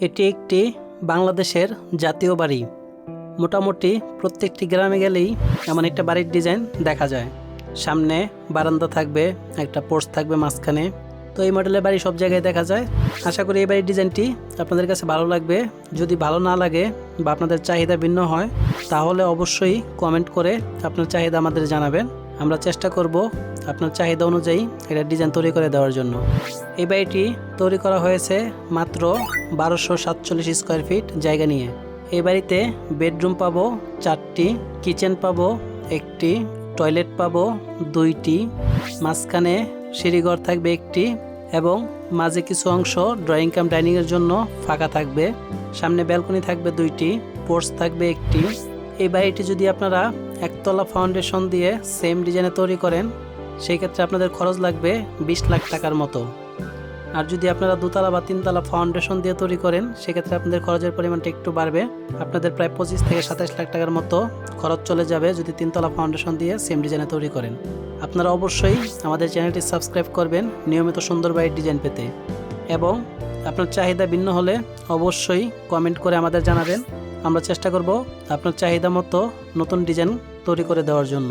এটি একটি বাংলাদেশের জাতীয় বাড়ি। মোটামুটি প্রত্যেকটি গ্রামে গেলেই এমন একটা বাড়ির ডিজাইন দেখা যায়। সামনে বারান্দা থাকবে, একটা পোর্স থাকবে মাঝখানে। তো এই মডেলের বাড়ি সব জায়গায় দেখা যায়। আশা করি এই বাড়ির ডিজাইনটি আপনাদের কাছে ভালো লাগবে। যদি ভালো না লাগে বা আপনাদের চাহিদা ভিন্ন হয়, তাহলে অবশ্যই কমেন্ট করে আপনার চাহিদা আমাদের জানাবেন। আমরা চেষ্টা করব আপনার চাহিদা অনুযায়ী এটা ডিজাইন তৈরি করে দেওয়ার জন্য। এই বাড়িটি তৈরি করা হয়েছে মাত্র বারোশো সাতচল্লিশ স্কোয়ার ফিট জায়গা নিয়ে। এই বাড়িতে বেডরুম পাবো চারটি কিচেন পাবো একটি টয়লেট পাবো দুইটি, মাঝখানে সিঁড়িঘর থাকবে একটি এবং মাঝে কিছু অংশ ড্রয়িং কাম ডাইনিংয়ের জন্য ফাঁকা থাকবে। সামনে ব্যালকনি থাকবে দুইটি পোর্স থাকবে একটি। এই বাড়িটি যদি আপনারা একতলা ফাউন্ডেশন দিয়ে সেম ডিজাইনে তৈরি করেন সেই ক্ষেত্রে আপনাদের খরচ লাগবে বিশ লাখ টাকার মতো। আর যদি আপনারা দুতলা বা তিনতলা ফাউন্ডেশন দিয়ে তৈরি করেন, সেক্ষেত্রে আপনাদের খরচের পরিমাণটা একটু বাড়বে। আপনাদের প্রায় পঁচিশ থেকে সাতাশ লাখ টাকার মতো খরচ চলে যাবে যদি তিনতলা ফাউন্ডেশন দিয়ে সেম ডিজাইনে তৈরি করেন। আপনারা অবশ্যই আমাদের চ্যানেলটি সাবস্ক্রাইব করবেন নিয়মিত সুন্দর বাড়ির ডিজাইন পেতে। এবং আপনার চাহিদা ভিন্ন হলে অবশ্যই কমেন্ট করে আমাদের জানাবেন। আমরা চেষ্টা করব আপনার চাহিদা মতো নতুন ডিজাইন তৈরি করে দেওয়ার জন্য।